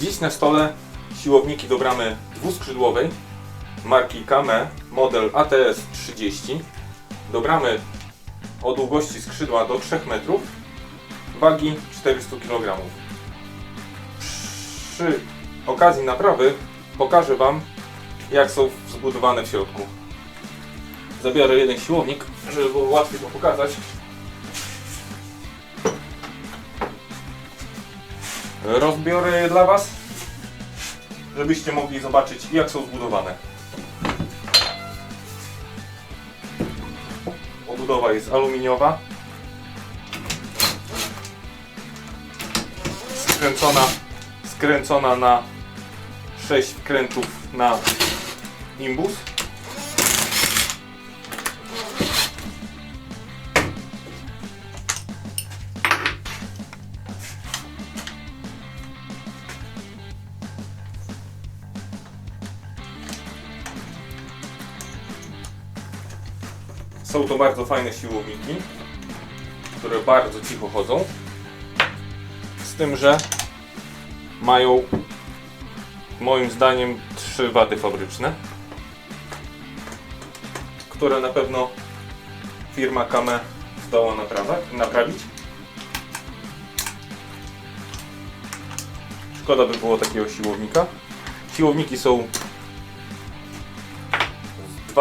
Dziś na stole siłowniki do bramy dwuskrzydłowej marki Kame model ATS 30 do bramy o długości skrzydła do 3 metrów, wagi 400 kg. Przy okazji naprawy pokażę Wam jak są zbudowane w środku. Zabiorę jeden siłownik, żeby było łatwiej to pokazać. Rozbiorę je dla Was, żebyście mogli zobaczyć jak są zbudowane. Obudowa jest aluminiowa. Skręcona, skręcona na 6 wkrętów na imbus. Są to bardzo fajne siłowniki, które bardzo cicho chodzą. Z tym, że mają moim zdaniem trzy wady fabryczne, które na pewno firma Kame zdoła naprawić. Szkoda by było takiego siłownika. Siłowniki są z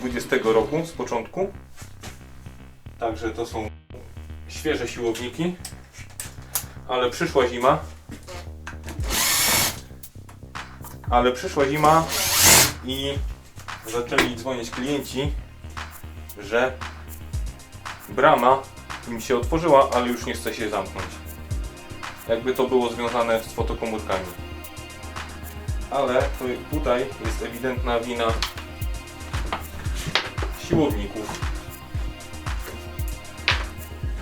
2020 roku, z początku. Także to są świeże siłowniki. Ale przyszła zima. Ale przyszła zima i zaczęli dzwonić klienci, że brama im się otworzyła, ale już nie chce się zamknąć. Jakby to było związane z fotokomórkami. Ale tutaj jest ewidentna wina siłowników.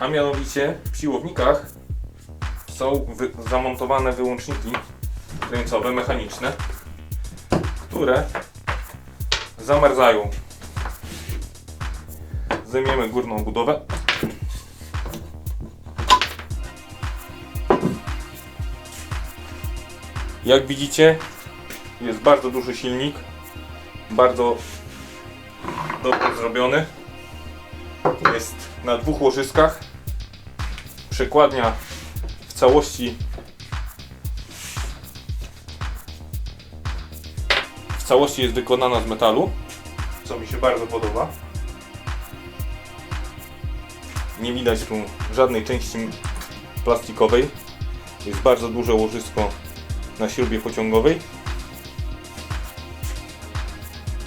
A mianowicie w siłownikach są wy zamontowane wyłączniki kręcowe, mechaniczne, które zamarzają. Zdejmiemy górną budowę. Jak widzicie, jest bardzo duży silnik, bardzo dobrze zrobiony. Jest na dwóch łożyskach. Przekładnia w całości w całości jest wykonana z metalu, co mi się bardzo podoba. Nie widać tu żadnej części plastikowej. Jest bardzo duże łożysko na śrubie pociągowej.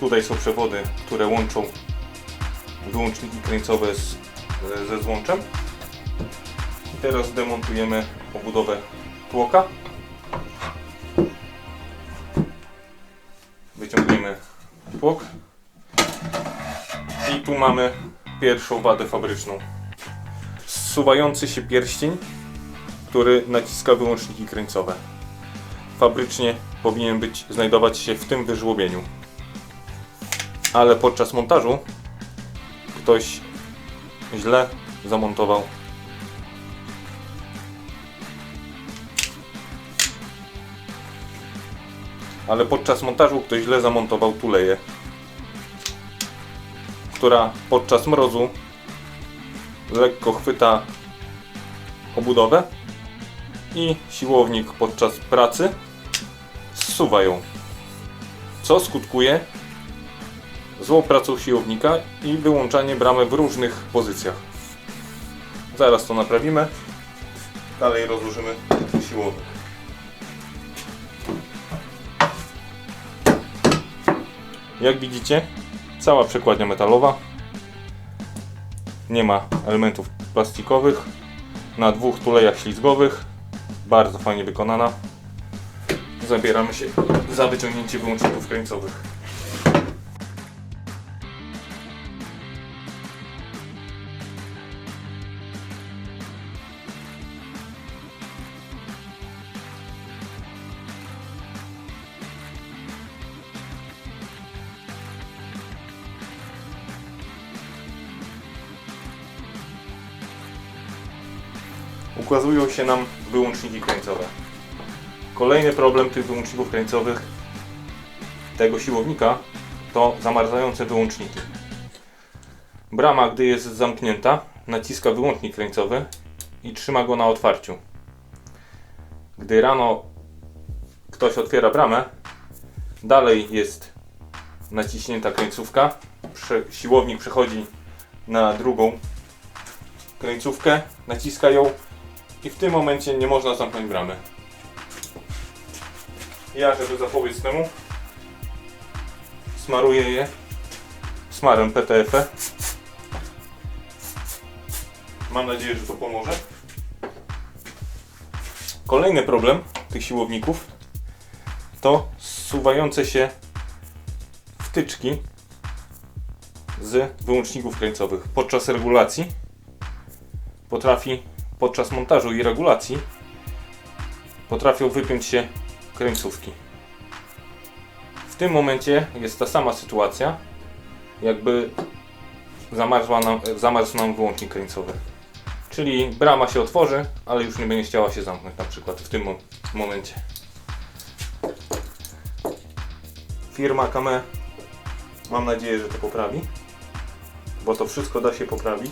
Tutaj są przewody, które łączą wyłączniki kręcowe z, ze złączem. Teraz demontujemy obudowę tłoka. Wyciągniemy tłok. I tu mamy pierwszą wadę fabryczną. Zsuwający się pierścień, który naciska wyłączniki kręcowe. Fabrycznie powinien być znajdować się w tym wyżłobieniu. Ale podczas montażu ktoś źle zamontował. Ale podczas montażu ktoś źle zamontował tuleję, która podczas mrozu lekko chwyta obudowę i siłownik podczas pracy zsuwa ją, co skutkuje złą pracą siłownika i wyłączanie bramy w różnych pozycjach. Zaraz to naprawimy. Dalej rozłożymy siłownik. Jak widzicie, cała przekładnia metalowa. Nie ma elementów plastikowych. Na dwóch tulejach ślizgowych. Bardzo fajnie wykonana. Zabieramy się za wyciągnięcie wyłączników krańcowych. Ukazują się nam wyłączniki końcowe. Kolejny problem tych wyłączników krańcowych tego siłownika to zamarzające wyłączniki. Brama, gdy jest zamknięta, naciska wyłącznik krańcowy i trzyma go na otwarciu. Gdy rano ktoś otwiera bramę, dalej jest naciśnięta krańcówka, siłownik przechodzi na drugą krańcówkę, naciska ją i w tym momencie nie można zamknąć bramy. Ja, żeby zapobiec temu, smaruję je smarem PTF. Mam nadzieję, że to pomoże. Kolejny problem tych siłowników to zsuwające się wtyczki z wyłączników krańcowych. Podczas regulacji potrafi, podczas montażu i regulacji potrafią wypiąć się krańcówki. W tym momencie jest ta sama sytuacja, jakby zamarzła nam, zamarzł nam wyłącznik krańcowy. Czyli brama się otworzy, ale już nie będzie chciała się zamknąć na przykład w tym mo- momencie. Firma Kame mam nadzieję, że to poprawi, bo to wszystko da się poprawić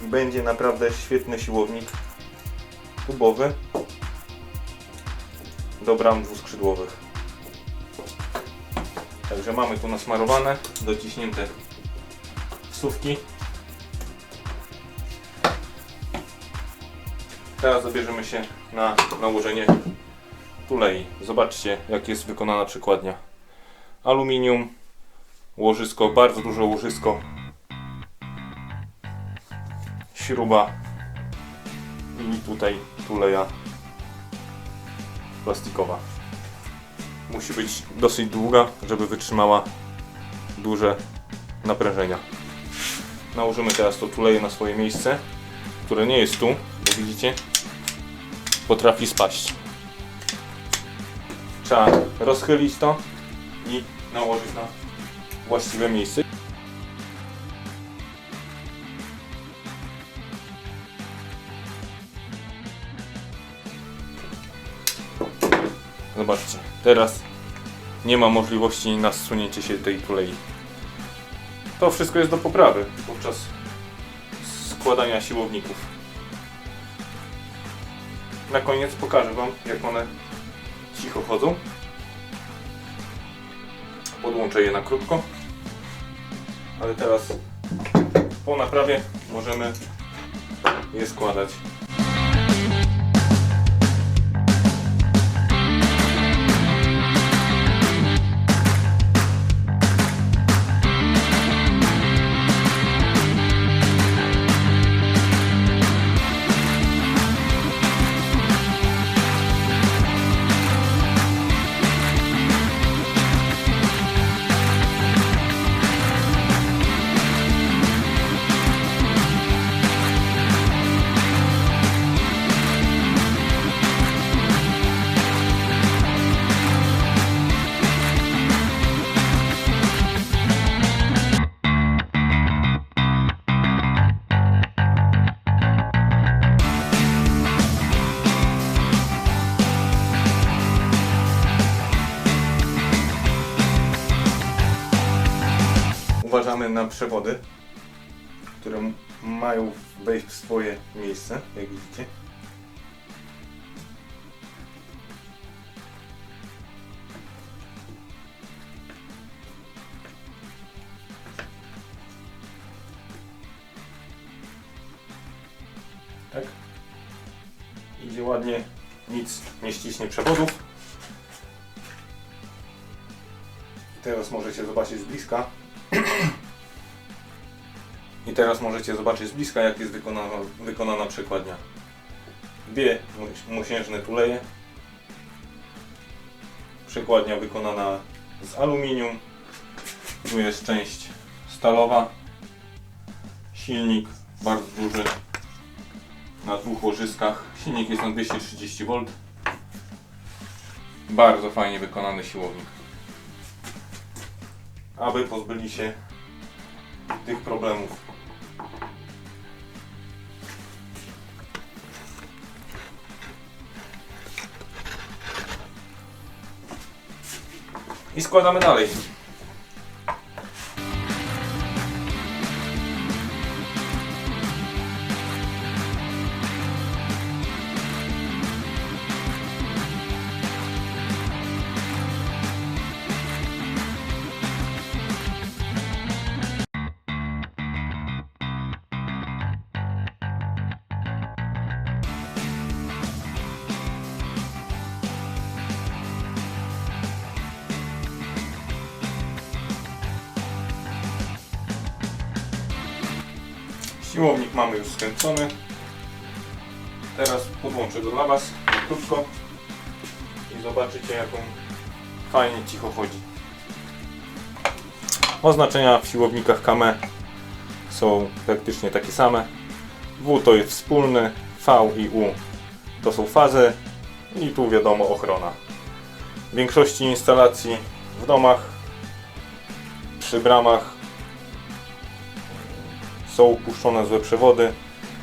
będzie naprawdę świetny siłownik tubowy do bram dwuskrzydłowych. Także mamy tu nasmarowane, dociśnięte wsówki. Teraz zabierzemy się na nałożenie tulei. Zobaczcie jak jest wykonana przykładnia. Aluminium, łożysko, bardzo duże łożysko, śruba i tutaj tuleja plastikowa. Musi być dosyć długa, żeby wytrzymała duże naprężenia. Nałożymy teraz to tuleję na swoje miejsce, które nie jest tu, bo widzicie, potrafi spaść. Trzeba rozchylić to i nałożyć na właściwe miejsce. Zobaczcie, teraz nie ma możliwości na zsunięcie się tej tulei. To wszystko jest do poprawy podczas składania siłowników. Na koniec pokażę Wam, jak one cicho chodzą. Podłączę je na krótko. Ale teraz po naprawie możemy je składać. Uważamy na przewody, które mają wejść w swoje miejsce, jak widzicie. Tak. Idzie ładnie, nic nie ściśnie przewodów. Teraz możecie zobaczyć z bliska. I teraz możecie zobaczyć z bliska, jak jest wykonana, wykonana przekładnia. Dwie mosiężne tuleje. Przekładnia wykonana z aluminium. Tu jest część stalowa. Silnik bardzo duży na dwóch łożyskach. Silnik jest na 230 V. Bardzo fajnie wykonany siłownik aby pozbyli się tych problemów. I składamy dalej. Siłownik mamy już skręcony. Teraz podłączę go dla Was krótko i zobaczycie jak on fajnie cicho chodzi. Oznaczenia w siłownikach KAME są praktycznie takie same. W to jest wspólny, V i U to są fazy i tu wiadomo ochrona. W większości instalacji w domach, przy bramach są puszczone złe przewody.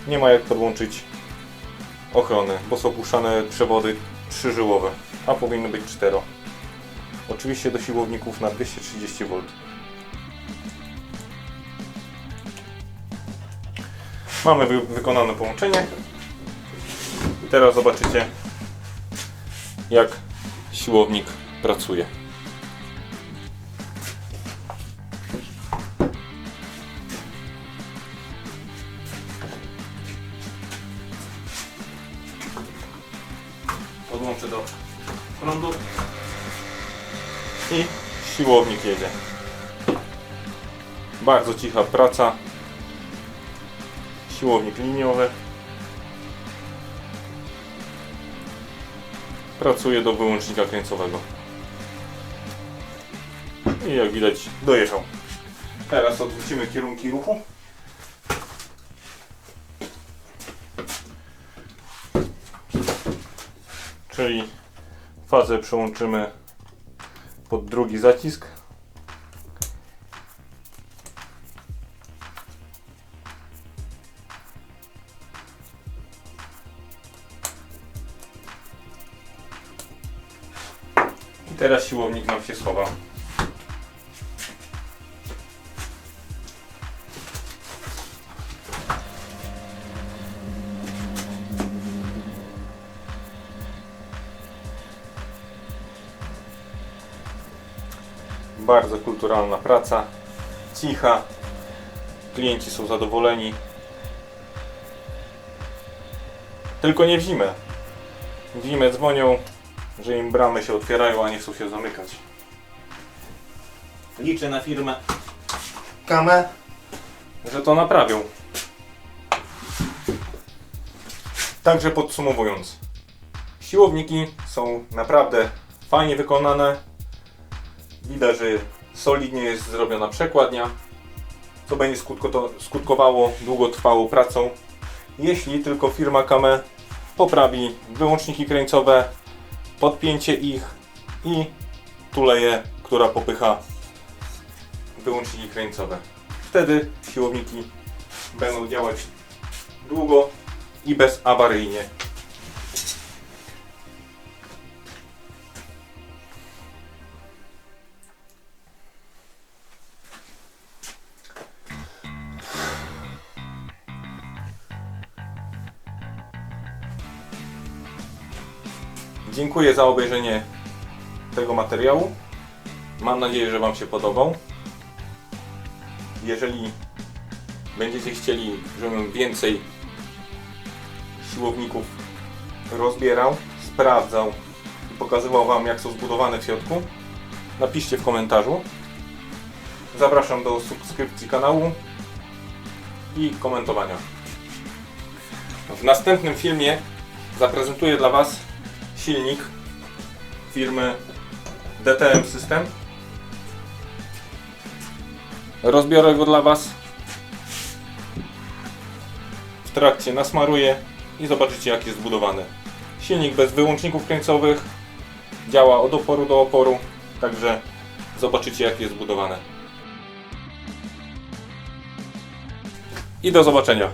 Nie ma jak podłączyć ochrony, bo są puszczane przewody trzyżyłowe, a powinny być cztero. Oczywiście do siłowników na 230 V. Mamy wy wykonane połączenie. Teraz zobaczycie jak siłownik pracuje. Podłączę do prądu i siłownik jedzie. Bardzo cicha praca. Siłownik liniowy. Pracuje do wyłącznika krańcowego. I jak widać dojechał. Teraz odwrócimy kierunki ruchu. Czyli fazę przełączymy pod drugi zacisk. I teraz siłownik nam się schowa. Bardzo kulturalna praca, cicha, klienci są zadowoleni. Tylko nie w zimę. W zimę dzwonią, że im bramy się otwierają, a nie chcą się zamykać. Liczę na firmę Kamę, że to naprawią. Także podsumowując, siłowniki są naprawdę fajnie wykonane, Widać, że solidnie jest zrobiona przekładnia, co będzie skutkowało długotrwałą pracą. Jeśli tylko firma Kame poprawi wyłączniki krańcowe, podpięcie ich i tuleje, która popycha wyłączniki krańcowe. Wtedy siłowniki będą działać długo i bezawaryjnie. Dziękuję za obejrzenie tego materiału. Mam nadzieję, że Wam się podobał. Jeżeli będziecie chcieli, żebym więcej siłowników rozbierał, sprawdzał i pokazywał Wam, jak są zbudowane w środku, napiszcie w komentarzu. Zapraszam do subskrypcji kanału i komentowania. W następnym filmie zaprezentuję dla Was silnik firmy DTM System. Rozbiorę go dla Was. W trakcie nasmaruję i zobaczycie jak jest zbudowany. Silnik bez wyłączników krańcowych. Działa od oporu do oporu. Także zobaczycie jak jest zbudowane. I do zobaczenia.